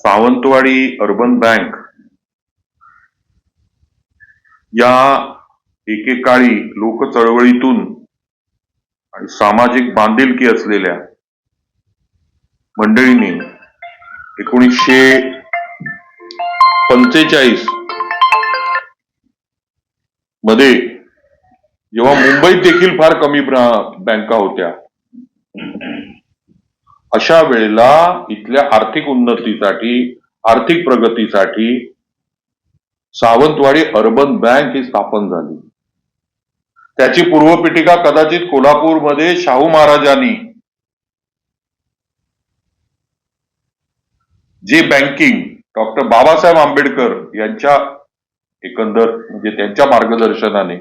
Sawantwadi urban bank या एकेकाळी लोक चळवळीतून आणि सामाजिक बांधिलकी असलेल्या मंडळींनी एकोणीसशे पंचेचाळीसमध्ये जेव्हा मुंबईत देखील फार कमी बँका होत्या अशा वेळेला इथल्या आर्थिक उन्नतीसाठी आर्थिक प्रगतीसाठी सावंतवाडी अर्बन बँक ही स्थापन झाली. त्याची पूर्वपीठिका कदाचित कोल्हापूरमध्ये शाहू महाराजांनी. जे बँकिंग डॉक्टर बाबासाहेब आंबेडकर यांच्या एकंदर म्हणजे त्यांच्या मार्गदर्शनाने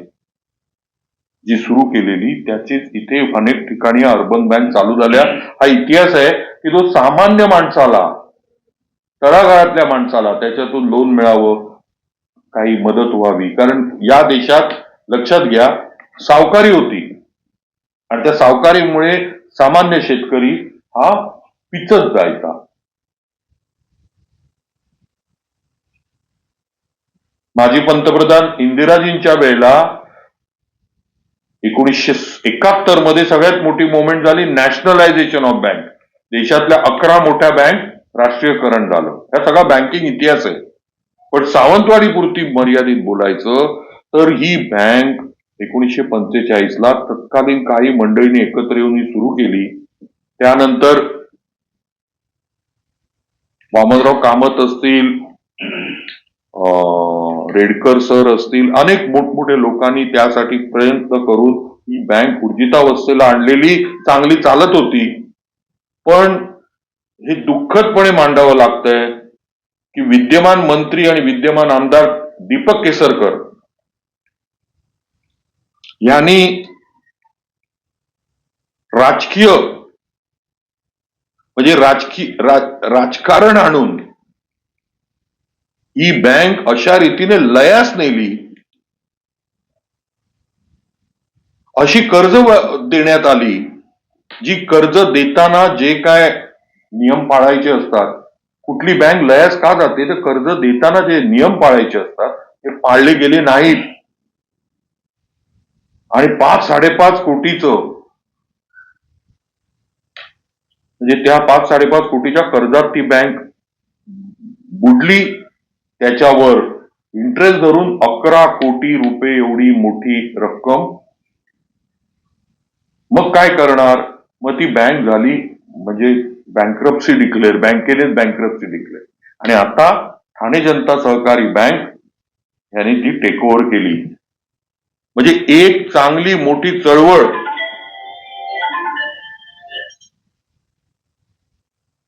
जी सुरू केलेली त्याचीच इथे अनेक ठिकाणी अर्बन बँक चालू झाल्या. हा इतिहास आहे की जो सामान्य माणसाला तळागाळातल्या माणसाला त्याच्यातून लोन मिळावं काही मदत व्हावी. कारण या देशात लक्षात घ्या सावकारी होती. आणि त्या सावकारीमुळे सामान्य शेतकरी हा पिचत जायचा. माजी पंतप्रधान इंदिराजींच्या वेळेला एकोणीसशे एकाहत्तरमध्ये सगळ्यात मोठी मोमेंट झाली नॅशनलायझेशन ऑफ बँक देशातल्या अकरा मोठ्या बँक राष्ट्रीयकरण झालं. ह्या सगळा बँकिंग इतिहास आहे. पण सावंतवाडी पुरती मर्यादित बोलायचं तर ही बँक एकोणीसशे पंचेचाळीस ला तत्कालीन काही मंडळींनी एकत्र येऊन ही सुरू केली. त्यानंतर वामनराव कामत असतील रेडकर सर असतील अनेक मोठमोठे लोकांनी त्यासाठी प्रयत्न करून ही बँक ऊर्जितावस्थेला आणलेली चांगली चालत होती. पण हे दुःखदपणे मांडावं लागतंय की विद्यमान मंत्री आणि विद्यमान आमदार दीपक केसरकर यांनी राजकीय म्हणजे राजकीय राजकारण आणून ही बँक अशा रीतीने लयास नेली. अशी कर्ज देण्यात आली जी कर्ज देताना जे काय नियम पाळायचे असतात कुठली बँक लयास का जाते तर कर्ज देताना जे नियम पाळायचे असतात ते पाळले गेले नाहीत. आणि पाच साडेपाच कोटीचं म्हणजे त्या पाच साडेपाच कोटीच्या कर्जात ती बँक बुडली त्याच्यावर इंटरेस्ट धरून अकरा कोटी रुपये एवढी मोठी रक्कम. मग काय करणार? मग ती बँक झाली म्हणजे बँक्रप्सी डिक्लेअर बँकेनेच बँक्रप्सी डिक्लेअर आणि आता ठाणे जनता सहकारी बँक यांनी ती टेक ओव्हर केली. म्हणजे एक चांगली मोठी चळवळ.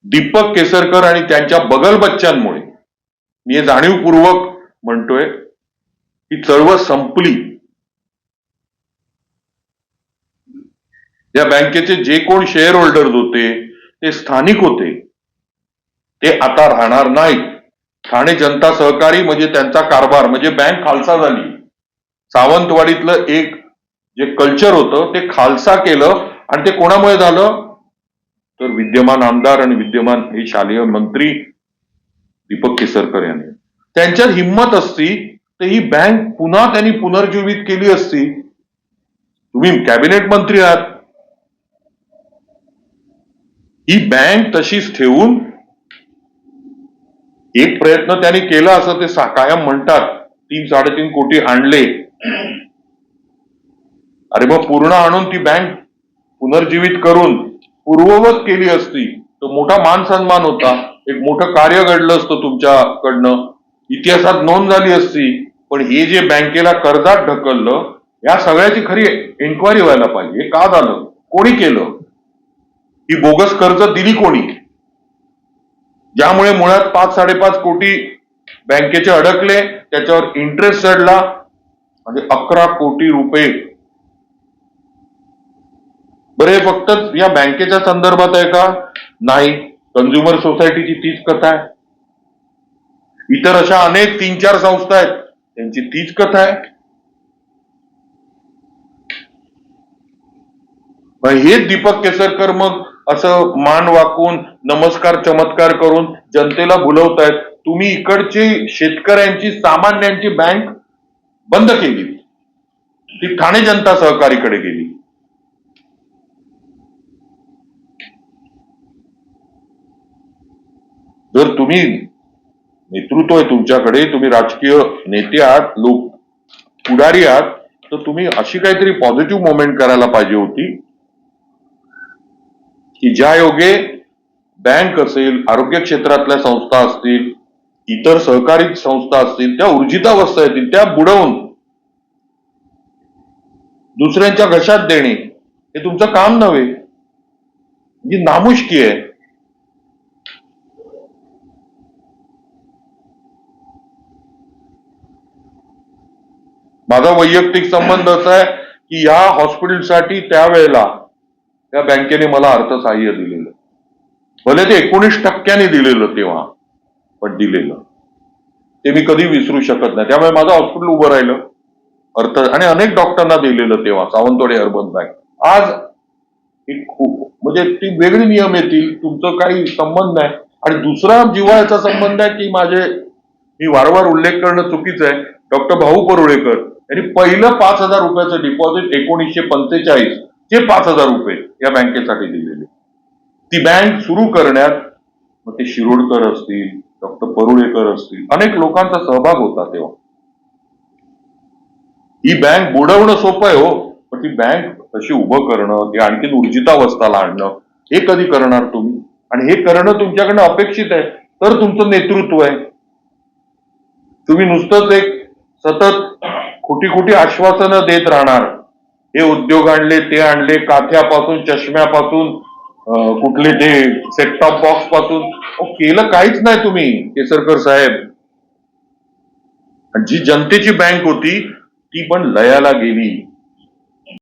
दीपक केसरकर आणि त्यांच्या बगल बच्च्यांमुळे. मी हे जाणीवपूर्वक म्हणतोय ही चळवळ संपली. या बँकेचे जे कोण शेअर होल्डर्स होते ते स्थानिक होते ते आता राहणार नाहीत. ठाणे जनता सहकारी म्हणजे त्यांचा कारभार म्हणजे बँक खालसा झाली. सावंतवाडीतलं एक जे कल्चर होतं ते खालसा केलं आणि ते कोणामुळे झालं? तर विद्यमान आमदार आणि विद्यमान हे शालेय मंत्री दीपक केसरकर यांनी. त्यांच्यात हिंमत असती तर ही बँक पुन्हा त्यांनी पुनर्जीवित केली असती. तुम्ही कॅबिनेट मंत्री आहात. ही बँक तशीच ठेवून एक प्रयत्न त्यांनी केला असं ते कायम म्हणतात. तीन साडेतीन कोटी आणले. अरे मग पूर्ण आणून ती बँक पुनर्जीवित करून पूर्ववत केली असती तो मोठा मान सन्मान होता. एक मोठं कार्य घडलं असतं तुमच्याकडनं. इतिहासात नोंद झाली असती पण हे जे बँकेला कर्जात ढकललं या सगळ्याची खरी एन्क्वायरी व्हायला पाहिजे. हे का झालं? कोणी केलं? ही बोगस कर्ज दिली कोणी? ज्यामुळे मुळात पाच साडेपाच कोटी बँकेचे अडकले त्याच्यावर इंटरेस्ट चढला. म्हणजे अकरा कोटी रुपये. बरे फक्त या बँकेच्या संदर्भात आहे का? नाही. कन्झ्युमर सोसायटीची तीच कथा आहे. इतर अशा अनेक तीन चार संस्था आहेत. त्यांची तीच कथा आहे. हे हेच दीपक केसरकर मग असं मान वाकून नमस्कार चमत्कार करून जनतेला भुलवतायत तुम्ही इकडची शेतकऱ्यांची सामान्यांची बँक बंद केली. ती ठाणे जनता सहकारीकडे गेली. जर तुम्ही नेतृत्व आहे तुमच्याकडे तुम्ही राजकीय नेते आहात लोक पुढारी आहात तर तुम्ही अशी काहीतरी पॉझिटिव्ह मोमेंट करायला पाहिजे होती की ज्या योगे बँक असेल आरोग्य क्षेत्रातल्या संस्था असतील इतर सहकारी संस्था असतील त्या ऊर्जितावस्था येतील त्या बुडवून दुसऱ्यांच्या घशात देणे हे तुमचं काम नव्हे. जी नामुष्की आहे माझा वैयक्तिक संबंध असा आहे की या हॉस्पिटलसाठी त्यावेळेला त्या बँकेने मला अर्थसहाय्य दिलेलं. भले ते एकोणीस टक्क्याने दिलेलं तेव्हा पण दिलेलं. ते मी कधी विसरू शकत नाही. त्यामुळे माझं हॉस्पिटल उभं राहिलं. अर्थ आणि अनेक डॉक्टरांना दिलेलं तेव्हा सावंतवाडी अर्बन बँक. आज खूप म्हणजे ती वेगळी नियम येतील तुमचं काही संबंध नाही. आणि दुसरा जिव्हाळ्याचा संबंध आहे की माझे मी वारंवार उल्लेख करणं चुकीचं आहे. डॉक्टर भाऊ परुळेकर यांनी पहिलं पाच हजार रुपयाचं डिपॉझिट एकोणीसशे पंचेचाळीस ते पाच हजार रुपये या बँकेसाठी दिलेले. ती बँक सुरू करण्यात मग ते शिरोडकर असतील डॉक्टर परुळेकर असतील अनेक लोकांचा सहभाग होता तेव्हा. ही बँक बुडवणं सोपं आहे हो पण ती बँक कशी उभं करणं ती आणखीन ऊर्जितावस्थाला आणणं हे कधी करणार तुम्ही? आणि हे करणं तुमच्याकडनं अपेक्षित आहे तर तुमचं नेतृत्व आहे. तुम्ही नुसतंच एक सतत कुठे कुठे आश्वासनं देत राहणार? हे उद्योग आणले ते आणले काथ्यापासून चष्म्यापासून कुठले ते सेटटॉप बॉक्सपासून केलं काहीच नाही तुम्ही केसरकर साहेब. जी जनतेची बँक होती ती पण लयाला गेली.